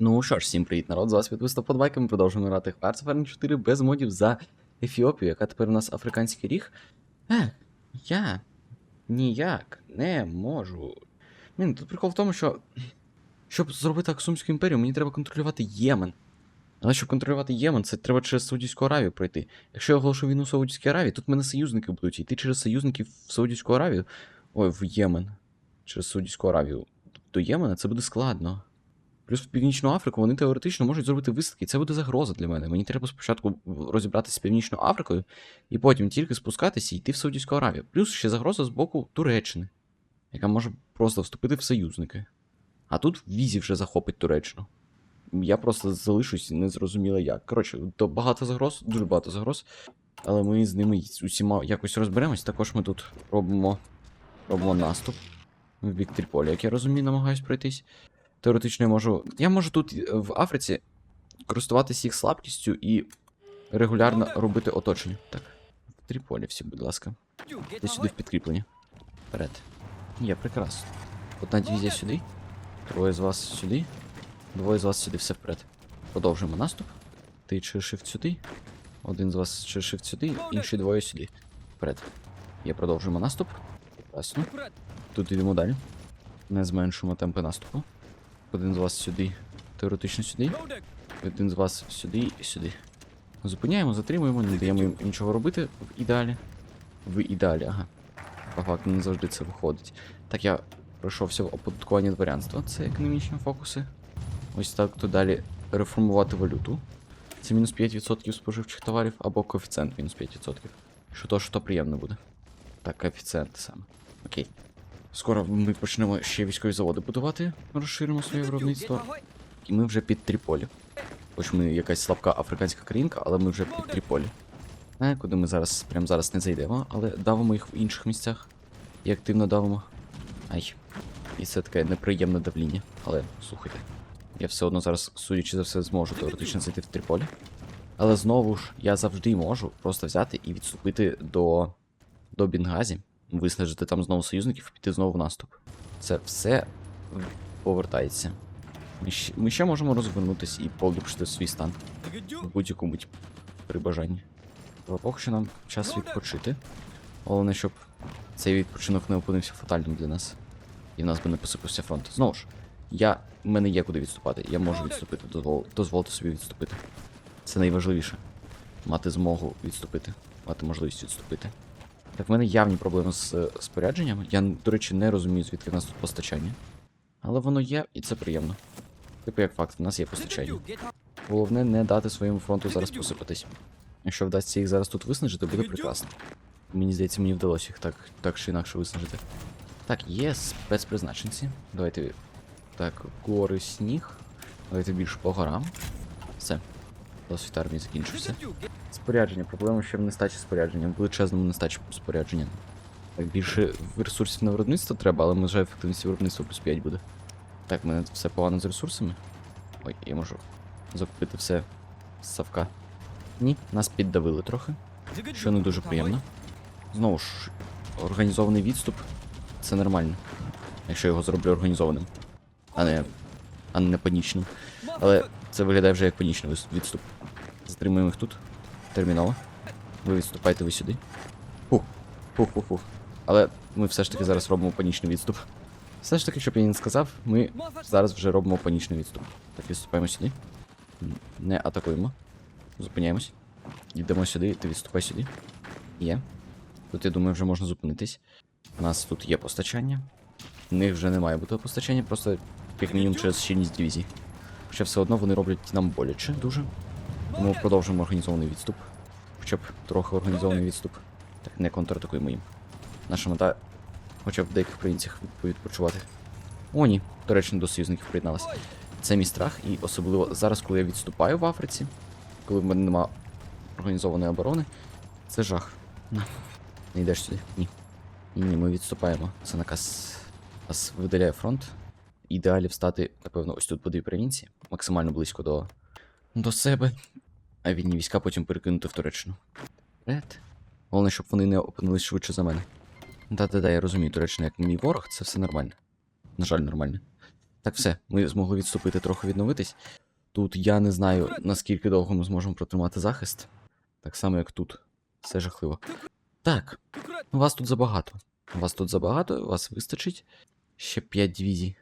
Ну що ж, всім привіт, народ. З вас підписав подбайки. Ми продовжуємо грати в Hearts of Iron 4 без модів за Ефіопію, яка тепер у нас африканський ріг. Ех, я ніяк не можу. Блін, тут прикол в тому, що щоб зробити Аксумську імперію, мені треба контролювати Ємен. Але щоб контролювати Ємен, це треба через Саудівську Аравію пройти. Якщо я оголошу війну в Саудівській Аравії, тут мене союзники будуть йти через союзників в Саудівську Аравію. Ой, в Ємен. Через Саудівську Аравію. До Ємена це буде складно. Плюс в Північну Африку вони теоретично можуть зробити висадки, це буде загроза для мене. Мені треба спочатку розібратися з Північною Африкою, і потім тільки спускатися і йти в Саудівську Аравію. Плюс ще загроза з боку Туреччини, яка може просто вступити в союзники. А тут візі вже захопить Туреччину. Я просто залишусь незрозуміло як. Коротше, то багато загроз, дуже багато загроз. Але ми з ними усіма якось розберемось. Також ми тут робимо, робимо наступ в бік Тріполі, як я розумію, намагаюсь пройтись. Теоретично я можу. Я можу тут е, в Африці користуватися їх слабкістю і регулярно робити оточення. Так, в Тріполі всі, будь ласка. Ти сюди в підкріплення. Вперед. Є, прекрасно. Одна дивізія сюди. Троє з вас сюди. Двоє з вас сюди, все вперед. Продовжуємо наступ. Ти чи сюди. Один з вас чи сюди, інші двоє сюди. Вперед. Є, продовжуємо наступ. Прекрасно. Тут йдемо далі. Не зменшуємо темпи наступу. Один з вас сюди, теоретично сюди. Один з вас сюди і сюди. Зупиняємо, затримуємо, не даємо їм нічого робити в ідеалі. В ідеалі, ага. По факту не завжди це виходить. Так, я пройшовся в оподаткування дворянства, це економічні фокуси. Ось так то далі реформувати валюту. Це мінус 5% споживчих товарів або коефіцієнт мінус 5%. Що то, що то приємно буде. Так, коефіцієнт саме. Окей. Скоро ми почнемо ще військові заводи будувати, розширимо своє виробництво. І ми вже під Тріполі. Хоч ми якась слабка африканська країнка, але ми вже під Тріполі. Не, куди ми зараз, прямо зараз не зайдемо, але давимо їх в інших місцях. І активно давимо. Ай. І це таке неприємне давління. Але слухайте. Я все одно зараз, судячи за все, зможу теоретично зайти в Тріполі. Але знову ж, я завжди можу просто взяти і відступити до, до Бінгазі, виснажити там знову союзників і піти знову в наступ. Це все повертається. Ми ще, ми ще можемо розвернутися і поліпшити свій стан в будь-якому ті- при бажанні. Але поки що нам час відпочити. Головне, щоб цей відпочинок не опинився фатальним для нас. І в нас би не посипався фронт. Знову ж, я, в мене є куди відступати. Я можу відступити, дозвол, дозволити собі відступити. Це найважливіше. Мати змогу відступити, мати можливість відступити. Так, в мене явні проблеми з е, спорядженням. Я, до речі, не розумію, звідки в нас тут постачання. Але воно є, і це приємно. Типу, як факт, в нас є постачання. Головне не дати своєму фронту зараз посипатись. Якщо вдасться їх зараз тут виснажити, буде прекрасно. Мені здається, мені вдалося їх так, так чи інакше виснажити. Так, є спецпризначенці. Давайте. Так, гори сніг. Давайте більше по горам. Все. Досвід армії закінчився. Спорядження. Проблема ще в нестачі спорядження, в величезному нестачі спорядження. Так, більше ресурсів на виробництво треба, але може ефективність виробництва плюс 5 буде. Так, в мене все погано з ресурсами. Ой, я можу закупити все з Савка. Ні, нас піддавили трохи, що не дуже приємно. Знову ж, організований відступ це нормально. Якщо я його зроблю організованим, а не, а не панічним. Але це виглядає вже як панічний відступ. Затримуємо їх тут. Терміново. Ви відступайте ви сюди. Фух, фух, фух, фух. Але ми все ж таки зараз робимо панічний відступ. Все ж таки, щоб я не сказав, ми зараз вже робимо панічний відступ. Так, відступаємо сюди. Не атакуємо. Зупиняємось. Йдемо сюди, ти відступай сюди. Є. Тут, я думаю, вже можна зупинитись. У нас тут є постачання. В них вже не має бути постачання, просто як мінімум через щільність дивізій. Хоча все одно вони роблять нам боляче дуже. Тому продовжуємо організований відступ. Хоча б трохи організований відступ. Так, не контратакуємо їм. Наша мета хоча б в деяких провінціях відпочивати. О, ні, до речі, до союзників приєдналася. Це мій страх, і особливо зараз, коли я відступаю в Африці, коли в мене нема організованої оборони, це жах. На. Не йдеш сюди? Ні. Ні, ні, ми відступаємо. Це наказ нас видаляє фронт. Ідеалі встати, напевно, ось тут по дві провінції, максимально близько до, до себе. А вільні війська потім перекинути в Туреччину. Вперед. Головне, щоб вони не опинились швидше за мене. Да-да-да, я розумію, Туреччина як мій ворог, це все нормально. На жаль, нормально. Так, все, ми змогли відступити, трохи відновитись. Тут я не знаю, наскільки довго ми зможемо протримати захист. Так само, як тут. Все жахливо. Так, вас тут забагато. Вас тут забагато, вас вистачить. Ще 5 дивізій.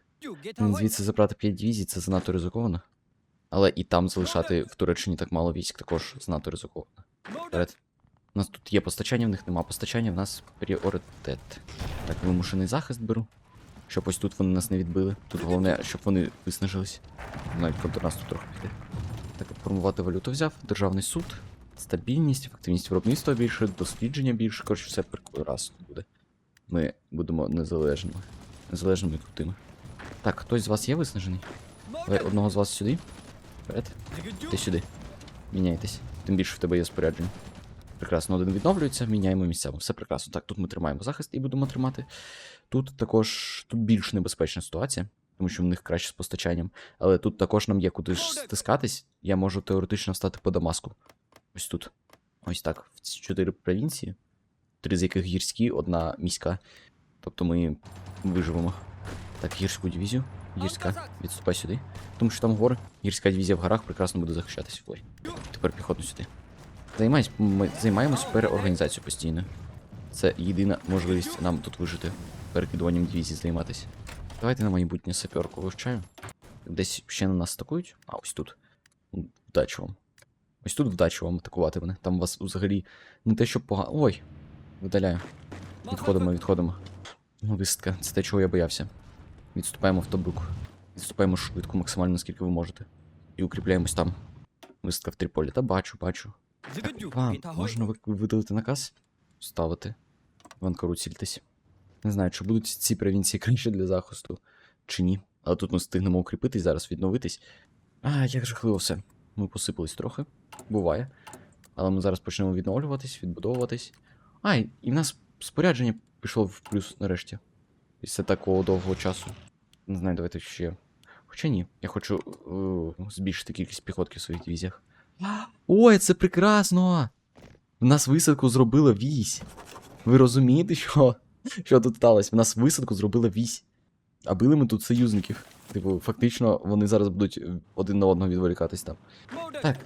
Звідси забрати 5 дивізій це занадто ризиковано. Але і там залишати в Туреччині так мало військ також занадто ризиковано. Вперед. У нас тут є постачання, в них нема постачання, в нас пріоритет. Так, вимушений захист беру. Щоб ось тут вони нас не відбили. Тут головне, щоб вони виснажились. Навіть проти нас тут трохи піде. Так, формувати валюту взяв, державний суд, стабільність, ефективність виробництва більше, дослідження більше. Коротше, все прекрасно буде. Ми будемо незалежними. Незалежними і крутими. Так, хтось з вас є виснажений? Давай одного з вас сюди. Вперед. Ти сюди. Міняйтесь. Тим більше в тебе є спорядження. Прекрасно, один відновлюється, міняємо місцями. Все прекрасно. Так, тут ми тримаємо захист і будемо тримати. Тут також тут більш небезпечна ситуація, тому що в них краще з постачанням. Але тут також нам є куди ж стискатись. Я можу теоретично стати по Дамаску. Ось тут. Ось так. В ці чотири провінції, три з яких гірські, одна міська. Тобто ми виживемо. Так, гірську дивізію. Гірська, відступай сюди. Тому що там гори. Гірська дивізія в горах прекрасно буде захищатись. Ой. Тепер піхотно сюди. Займаємось, ми займаємось переорганізацією постійно. Це єдина можливість нам тут вижити. Перекидуванням дивізій займатися. Давайте на майбутнє саперку вивчаю. Десь ще на нас атакують. А, ось тут. Вдачу вам. Ось тут вдачу вам атакувати мене. Там у вас взагалі не те, що погано. Ой! Видаляю. Відходимо, відходимо. Ну, висадка, це те, чого я боявся. Відступаємо в Тобрук. Відступаємо швидко, максимально наскільки ви можете. І укріпляємось там. Висадка в Тріполі. Та бачу, бачу. Вам можна видалити наказ? Ставити. В Анкару цільтесь. Не знаю, чи будуть ці провінції краще для захисту, чи ні. Але тут ми встигнемо укріпитись, зараз відновитись. А, як жахливо все. Ми посипались трохи. Буває. Але ми зараз почнемо відновлюватись, відбудовуватись. А, і в нас спорядження пішло в плюс нарешті. Після такого довгого часу. Не знаю, давайте ще. Хоча ні, я хочу е, збільшити кількість піхотки в своїх дивізіях. Ой, це прекрасно! В нас висадку зробила вісь. Ви розумієте, що? Що тут сталося? В нас висадку зробила вісь. А били ми тут союзників. Типу, фактично, вони зараз будуть е, один на одного відволікатись там. Так.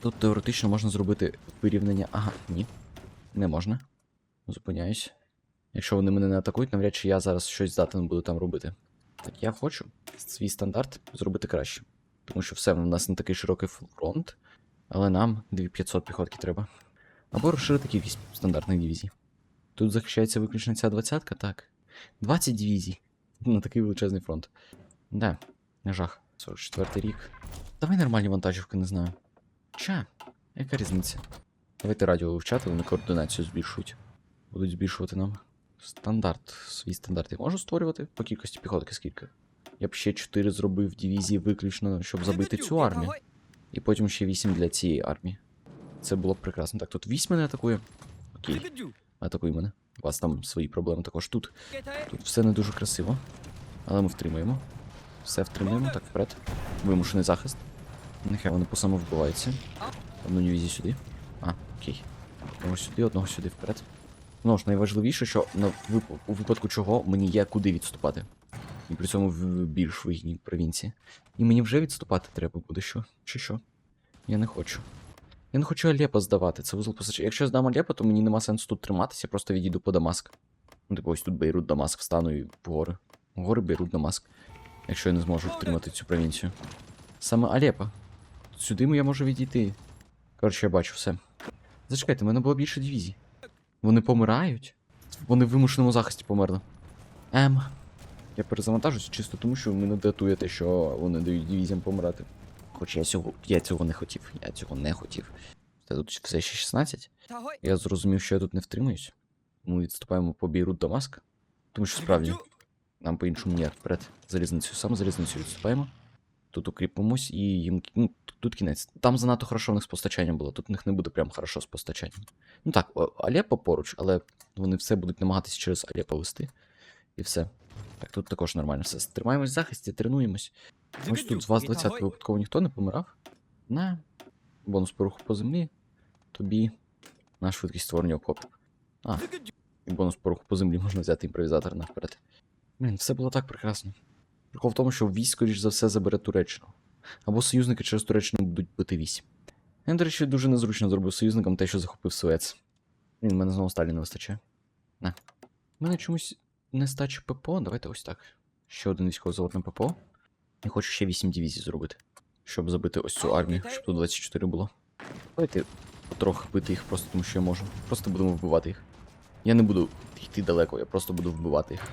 Тут теоретично можна зробити вирівняння. Ага, ні. Не можна. Зупиняюсь. Якщо вони мене не атакують, навряд чи я зараз щось здатен буду там робити. Так, я хочу свій стандарт зробити краще. Тому що все, в нас не такий широкий фронт, але нам 2500 піхотки треба. Або розширити кількість стандартних дивізій. Тут захищається виключно ця двадцятка, так. 20 дивізій. На такий величезний фронт. Да, жах. 44 рік. Давай нормальні вантажівки, не знаю. Ча, яка різниця? Давайте радіо вивчати, вони координацію збільшують. Будуть збільшувати нам. Стандарт. Свій стандарт я можу створювати по кількості піхотки скільки. Я б ще 4 зробив дивізії виключно, щоб забити цю армію. І потім ще 8 для цієї армії. Це було б прекрасно. Так, тут 8 мене атакує. Окей, атакуй мене. У вас там свої проблеми також тут. Тут все не дуже красиво. Але ми втримаємо. Все втримаємо, так вперед. Вимушений захист. Нехай вони по вбиваються. Одну дивізію сюди. А, окей. Одного сюди, одного сюди вперед. Ну ж, найважливіше, що на вип- у випадку чого мені є куди відступати. І при цьому в більш вигідній провінції. І мені вже відступати треба буде, що? Чи що? Я не хочу. Я не хочу Алеппо здавати, це вузол постачання. Якщо я здам Алеппо, то мені нема сенсу тут триматися, я просто відійду по Дамаск. Ну, типу, ось тут Бейрут, Дамаск, встану і в гори. В гори Бейрут, Дамаск. Якщо я не зможу втримати цю провінцію. Саме Алеппо. Сюди я можу відійти. Коротше, я бачу все. Зачекайте, в мене було більше дивізій. Вони помирають? Вони в вимушеному захисті померли. Ем. Я перезавантажусь чисто тому, що мене датує те, що вони дають дивізіям помирати. Хоч я цього, я цього не хотів. Я цього не хотів. Та тут все ще 16. Я зрозумів, що я тут не втримуюсь. Ми відступаємо по Бейрут Дамаск. Тому що справді, нам по-іншому ніяк вперед. Залізницю, саме залізницю відступаємо. Тут укріпимось і їм. Ну, тут кінець. Там занадто хорошо в них з постачанням було. Тут в них не буде прям хорошо з постачанням. Ну так, Алеппо поруч, але вони все будуть намагатися через Алеппо вести. І все. Так, тут також нормально все. Тримаємось в захисті, тренуємось. Ось тут з вас 20 випадково ніхто не помирав. На. Бонус по руху по землі. Тобі. На швидкість створення окопів. А, і бонус по руху по землі можна взяти імпровізатор наперед. Блін, все було так прекрасно. Прикол в тому, що вісь, скоріш за все, забере Туреччину. Або союзники через Туреччину будуть бити вісь. Я, до речі, дуже незручно зробив союзникам те, що захопив Суец. Він мене знову сталі не вистачає. На. У мене чомусь нестача ППО. Давайте ось так. Ще один військовий завод на ППО. Я хочу ще 8 дивізій зробити. Щоб забити ось цю армію, щоб тут 24 було. Давайте потрохи бити їх просто тому, що я можу. Просто будемо вбивати їх. Я не буду йти далеко, я просто буду вбивати їх.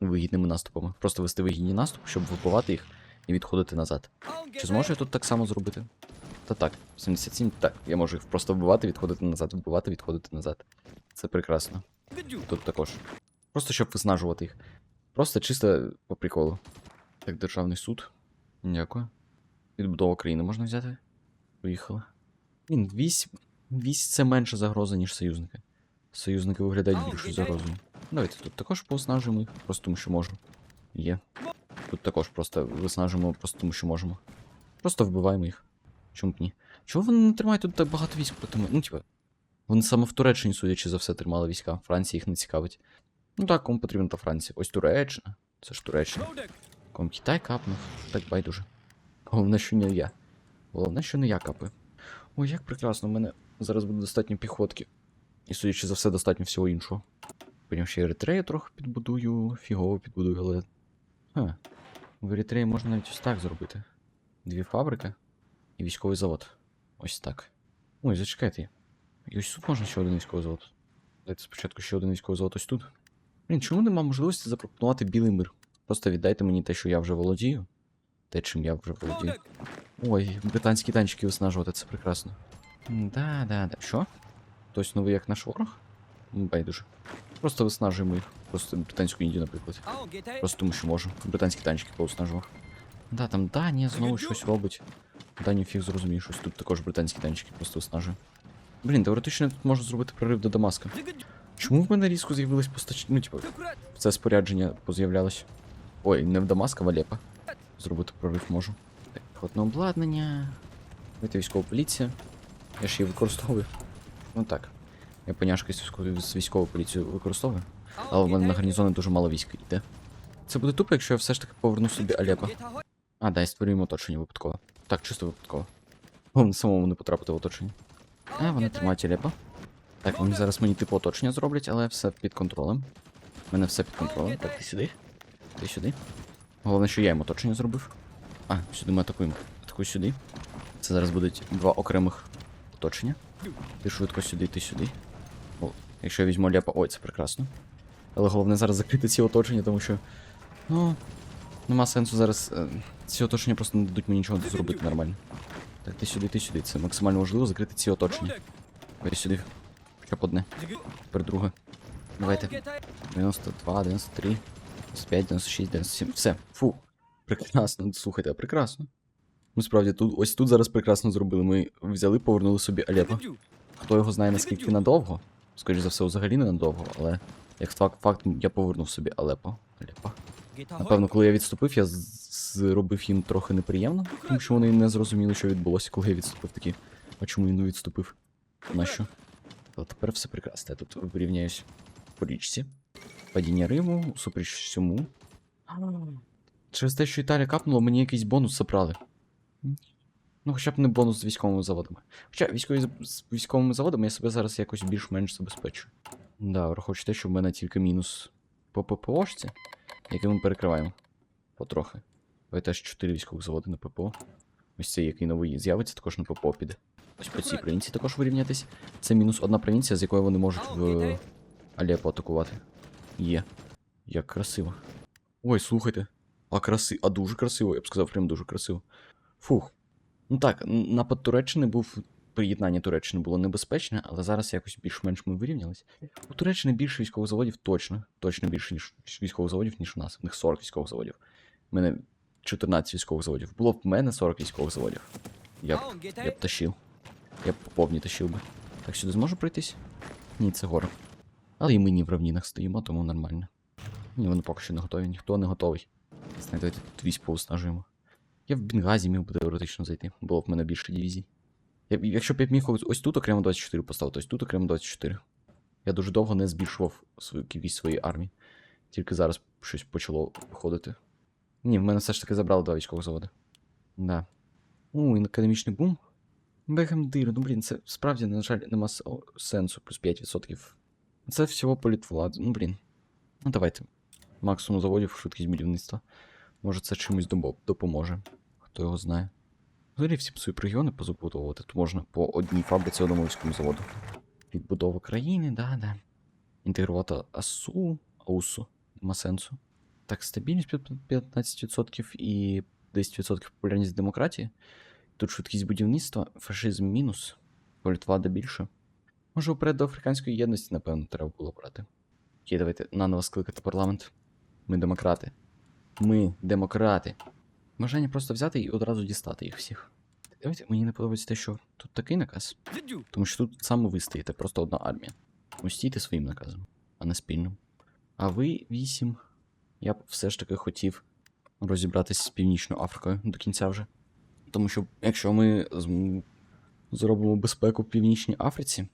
Вигідними наступами. Просто вести вигідні наступи, щоб вбивати їх і відходити назад. Чи зможу я тут так само зробити? Та так, 77, так, я можу їх просто вбивати, відходити назад, вбивати, відходити назад. Це прекрасно. Тут також. Просто щоб виснажувати їх. Просто чисто по приколу. Так, державний суд. Дякую. Відбудова країни можна взяти. Поїхали. Він вісь. Вісь це менша загроза, ніж союзники. Союзники виглядають більшою загрозою. Давайте тут також поснажимо їх, просто тому що можу. Є. Тут також просто виснажимо, просто тому що можемо. Просто вбиваємо їх. Чому б ні? Чого вони не тримають тут так багато військ проти мене? Ну, типа. Вони саме в Туреччині, судячи за все, тримали війська. Франція їх не цікавить. Ну так, кому потрібна та Франція. Ось Туреччина. Це ж Туреччина. Кому Китай капнув. Так байдуже. Головне, що не я. Головне, що не я капаю. Ой, як прекрасно, у мене зараз буде достатньо піхотки. І судячи за все, достатньо всього іншого. Потім ще Еритрею трохи підбудую, фігово підбудую, але. Ха. В Еритреї можна навіть ось так зробити. Дві фабрики і військовий завод. Ось так. Ой, зачекайте. І ось тут можна ще один військовий завод. Дайте спочатку ще один військовий завод ось тут. Блін, чому нема можливості запропонувати білий мир? Просто віддайте мені те, що я вже володію. Те, чим я вже володію. Ой, британські танчики виснажувати, це прекрасно. Да, да, да. Що? Хтось новий як наш ворог? Байдуже. Просто виснажуємо їх. Просто британську Індію, наприклад. Просто тому, що можу. Британські танчики повиснажував. Да, там Данія знову щось робить. Данію фіг зрозуміє, щось тут також британські танчики просто виснажує. Блін, теоретично я тут можу зробити прорив до Дамаска. Чому в мене різко з'явилось постач... Ну, типу, це спорядження поз'являлось. Ой, не в Дамаска, в Алеппо. Зробити прорив можу. Так, піхотне обладнання. Давайте військова поліція. Я ж її використовую. Ну так. Я поняшки з військовою, поліцією використовую. Але в мене на гарнізони дуже мало військ йде. Це буде тупо, якщо я все ж таки поверну собі Алеппо. А, да, і створюємо оточення випадково. Так, чисто випадково. Головне самому не потрапити в оточення. А, вони тримають Алеппо. Так, вони зараз мені типу оточення зроблять, але все під контролем. У мене все під контролем. Так, ти сюди. Ти сюди. Головне, що я їм оточення зробив. А, сюди ми атакуємо. Атакуй сюди. Це зараз будуть два окремих оточення. Ти швидко сюди, ти сюди. О, якщо я візьму ляпа. Ой, це прекрасно. Але головне зараз закрити ці оточення, тому що. Ну. Нема сенсу зараз. е, Ці оточення просто не дадуть мені нічого зробити нормально. Так, ти сюди, ти сюди. Це максимально важливо закрити ці оточення. Ой, сюди. Хоча б одне. Тепер друге. Давайте. 92, 93, 95, 96, 97. Все. Фу. Прекрасно. Слухайте, прекрасно. Ну справді, тут, ось тут зараз прекрасно зробили. Ми взяли, повернули собі Алеппо. Хто його знає наскільки надовго. Скоріше за все, взагалі не надовго, але як факт, факт я повернув собі Алеппо. Алеппо. Напевно, коли я відступив, я зробив їм трохи неприємно, тому що вони не зрозуміли, що відбулося, коли я відступив такі. А чому він не відступив? Нащо? Але тепер все прекрасно. Я тут вирівняюсь по річці. Падіння Риму, супереч всьому. Через те, що Італія капнула, мені якийсь бонус забрали. Ну, хоча б не бонус з військовими заводами. Хоча військові з- військовими заводами я себе зараз якось більш-менш забезпечую. Да, враховуючи те, що в мене тільки мінус по ППОшці, який ми перекриваємо. Потрохи. Давайте аж 4 військових заводи на ППО. Ось цей, який новий з'явиться, також на ППО піде. Ось по цій провінції також вирівнятись. Це мінус одна провінція, з якої вони можуть в Алеппо атакувати. Є. Як красиво. Ой, слухайте. А краси... А дуже красиво, я б сказав, прям дуже красиво. Фух. Ну так, напад Туреччини був. Приєднання Туреччини було небезпечне, але зараз якось більш-менш ми вирівнялись. У Туреччини більше військових заводів точно. Точно більше, ніж військових заводів, ніж у нас. У них 40 військових заводів. У мене 14 військових заводів. Було б в мене 40 військових заводів. Я б, я б тащив. Я б по повні тащив би. Так сюди зможу пройтись? Ні, це гора. Але і ми не в равнінах стоїмо, тому нормально. Ні, вони поки що не готові, ніхто не готовий. Знаєте, тут військ поуснажуємо. Я в Бенгазі міг би теоретично зайти, було б в мене більше дивізій. Я, якщо б я міг ось, тут окремо 24 поставити, ось тут окремо 24. Я дуже довго не збільшував свою кількість своєї армії. Тільки зараз щось почало виходити. Ні, в мене все ж таки забрали два військових заводи. Да. У, і академічний бум. Бехем дир, ну блін, це справді, на жаль, нема сенсу, плюс 5%. Це всього політвлади. Ну блін. Ну давайте. Максимум заводів, швидкість будівництва. Може це чимось допоможе. Хто його знає. Взагалі всі регіони позабудовувати. Тут можна по одній фабриці одному заводу. Відбудова країни, да, да. Інтегрувати АСУ, АУСу, нема сенсу. Так, стабільність під 15% і 10% популярність демократії. Тут швидкість будівництва, фашизм мінус, політвлада більше. Може, вперед до африканської єдності, напевно, треба було брати. Окей, давайте наново скликати парламент. Ми демократи. Ми демократи. Бажання просто взяти і одразу дістати їх всіх. Давайте мені не подобається те, що тут такий наказ. Тому що тут саме ви стоїте, просто одна армія. Ви стійте своїм наказом, а не спільним. А ви вісім. Я б все ж таки хотів розібратися з Північною Африкою до кінця вже. Тому що якщо ми зробимо безпеку в Північній Африці,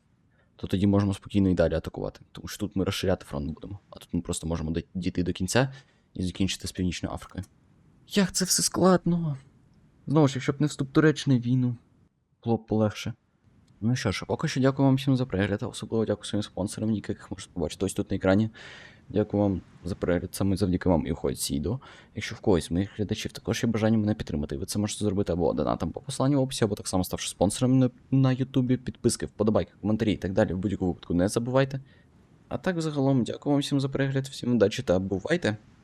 то тоді можемо спокійно і далі атакувати. Тому що тут ми розширяти фронт будемо. А тут ми просто можемо дійти до кінця і закінчити з Північною Африкою. Як це все складно? Знову ж, якщо б не вступ Туреччини в війну, було б полегше. Ну що ж, поки що дякую вам всім за перегляд, особливо дякую своїм спонсорам, яких можете побачити ось тут на екрані. Дякую вам за перегляд, саме завдяки вам і уходить ці відео. Якщо в когось з моїх глядачів також є бажання мене підтримати, ви це можете зробити або донатом по посиланню в описі, або так само ставши спонсором на, на Ютубі, підписки, вподобайки, коментарі і так далі. В будь-якому випадку не забувайте. А так, загалом, дякую вам всім за перегляд, всім удачі та бувайте!